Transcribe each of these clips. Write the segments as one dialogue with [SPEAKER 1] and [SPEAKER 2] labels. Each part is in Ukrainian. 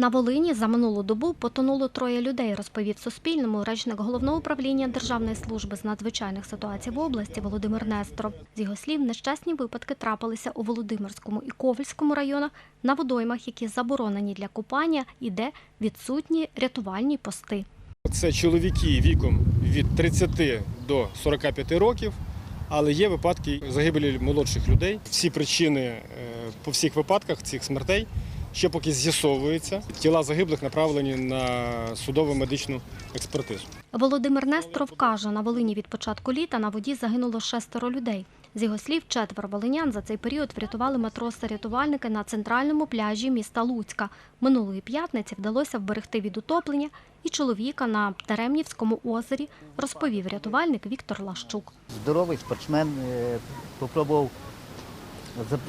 [SPEAKER 1] На Волині за минулу добу потонуло троє людей, розповів Суспільному речник головного управління Державної служби з надзвичайних ситуацій в області Володимир Несторов. З його слів, нещасні випадки трапилися у Володимирському і Ковельському районах на водоймах, які заборонені для купання, і де відсутні рятувальні пости.
[SPEAKER 2] Це чоловіки віком від 30 до 45 років, але є випадки загибелі молодших людей. Всі причини е, по всіх випадках цих смертей ще поки з'ясовуються. Тіла загиблих направлені на судово медичну експертизу.
[SPEAKER 1] Володимир Несторов каже, на Волині від початку літа на воді загинуло шестеро людей. З його слів, четверо волинян за цей період врятували матроси-рятувальники на центральному пляжі міста Луцька. Минулої п'ятниці вдалося вберегти від утоплення і чоловіка на Теремнівському озері, розповів рятувальник Віктор Лащук.
[SPEAKER 3] здоровий спортсмен, е, попробував,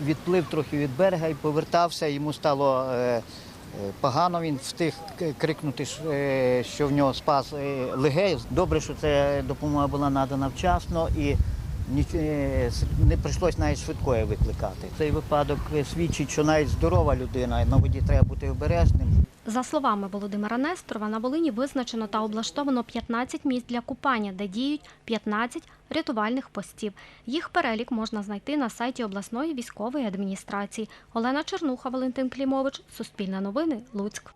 [SPEAKER 3] відплив трохи від берега і повертався, йому стало е, е, погано, він встиг крикнути, е, що в нього спас легей. Добре, що ця допомога була надана вчасно і не прийшлось навіть швидкої викликати. Цей випадок свідчить, що навіть здорова людина на воді треба бути обережним.
[SPEAKER 1] За словами Володимира Несторова, на Волині визначено та облаштовано 15 місць для купання, де діють 15 рятувальних постів. Їх перелік можна знайти на сайті обласної військової адміністрації. Олена Чернуха, Валентин Клімович, Суспільне новини, Луцьк.